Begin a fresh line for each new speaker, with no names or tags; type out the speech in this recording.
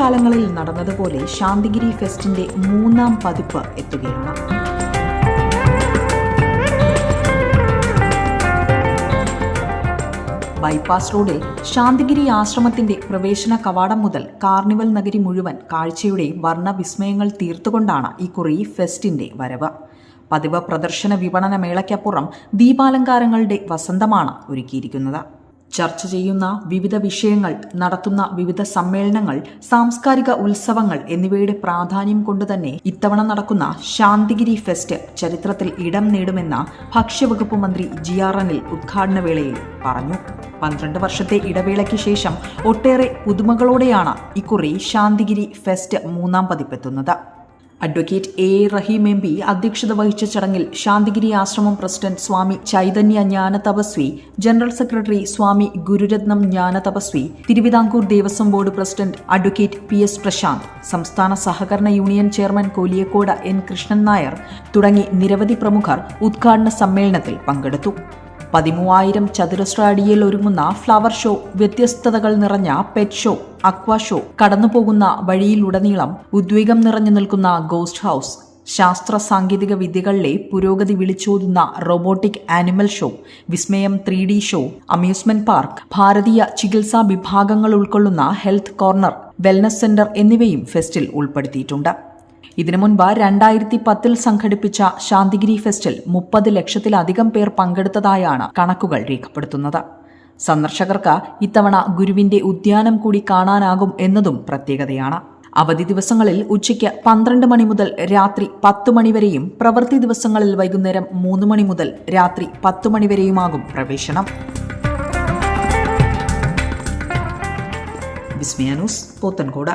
കാലങ്ങളിൽ നടന്നതുപോലെ ശാന്തിഗിരി ഫെസ്റ്റിന്റെ മൂന്നാം പതിപ്പ് എത്തുകയാണ്. ബൈപ്പാസ് റോഡിൽ ശാന്തിഗിരി ആശ്രമത്തിന്റെ പ്രവേശന കവാടം മുതൽ കാർണിവൽ നഗരി മുഴുവൻ കാഴ്ചയുടെ വർണവിസ്മയങ്ങൾ തീർത്തുകൊണ്ടാണ് ഇക്കുറി ഫെസ്റ്റിന്റെ വരവ്. പതിവ് പ്രദർശന വിപണന മേളയ്ക്കപ്പുറം ദീപാലങ്കാരങ്ങളുടെ വസന്തമാണ് ഒരുക്കിയിരിക്കുന്നത്. ചർച്ച ചെയ്യുന്ന വിവിധ വിഷയങ്ങൾ നടത്തുന്ന വിവിധ സമ്മേളനങ്ങൾ സാംസ്കാരിക ഉത്സവങ്ങൾ എന്നിവയുടെ പ്രാധാന്യം കൊണ്ടുതന്നെ ഇത്തവണ നടക്കുന്ന ശാന്തിഗിരി ഫെസ്റ്റ് ചരിത്രത്തിൽ ഇടം നേടുമെന്ന ഭക്ഷ്യവകുപ്പ് മന്ത്രി ജി ആർ അനിൽ ഉദ്ഘാടന വേളയിൽ പറഞ്ഞു. പന്ത്രണ്ട് വർഷത്തെ ഇടവേളയ്ക്ക് ശേഷം ഒട്ടേറെ പുതുമകളോടെയാണ് ഇക്കുറി ശാന്തിഗിരി ഫെസ്റ്റ് മൂന്നാം പതിപ്പെത്തുന്നത്. Advocate A Rahim M P അധ്യക്ഷത വഹിച്ച ചടങ്ങിൽ ശാന്തിഗിരി ആശ്രമം president Swami Chaitanya Jnana Thapaswi general secretary Swami Gururatnam Jnana Tapaswi Thiruvithamkoor Devaswom board president advocate P S Prasanth സംസ്ഥാന സഹകരണ union chairman Koliyakode N Krishnan Nair തുടങ്ങി നിരവധി പ്രമുഖർ ഉദ്ഘാടന സമ്മേളനത്തിൽ പങ്കെടുത്തു. പതിമൂവായിരം ചതുരശ്ര അടിയിൽ ഒരുങ്ങുന്ന ഫ്ലവർ ഷോ വ്യത്യസ്തതകൾ നിറഞ്ഞ പെറ്റ് ഷോ അക്വ ഷോ കടന്നുപോകുന്ന വഴിയിലുടനീളം ഉദ്വേഗം നിറഞ്ഞു നിൽക്കുന്ന ഗോസ്റ്റ് ഹൗസ് ശാസ്ത്ര സാങ്കേതിക വിദ്യകളിലെ പുരോഗതി വിളിച്ചോതുന്ന റോബോട്ടിക് ആനിമൽ ഷോ വിസ്മയം three D show amusement park ഭാരതീയ ചികിത്സാ വിഭാഗങ്ങൾ ഉൾക്കൊള്ളുന്ന ഹെൽത്ത് കോർണർ വെൽനസ് സെന്റർ എന്നിവയും ഫെസ്റ്റിൽ ഉൾപ്പെടുത്തിയിട്ടുണ്ട്. ഇതിനു മുൻപ് രണ്ടായിരത്തി പത്തിൽ സംഘടിപ്പിച്ച ശാന്തിഗിരി ഫെസ്റ്റിൽ മുപ്പത് ലക്ഷത്തിലധികം പേർ പങ്കെടുത്തതായാണ് കണക്കുകൾ രേഖപ്പെടുത്തുന്നത്. സന്ദർശകർക്ക് ഇത്തവണ ഗുരുവിന്റെ ഉദ്യാനം കൂടി കാണാനാകും എന്നതും പ്രത്യേകതയാണ്. അവധി ദിവസങ്ങളിൽ ഉച്ചയ്ക്ക് പന്ത്രണ്ട് മണി മുതൽ രാത്രി പത്ത് മണിവരെയും പ്രവൃത്തി ദിവസങ്ങളിൽ വൈകുന്നേരം മൂന്ന് മണി മുതൽ രാത്രി പത്ത് മണിവരെയുമാകും പ്രവേശനം. വിസ്മയ ന്യൂസ് പോത്തൻകോട്.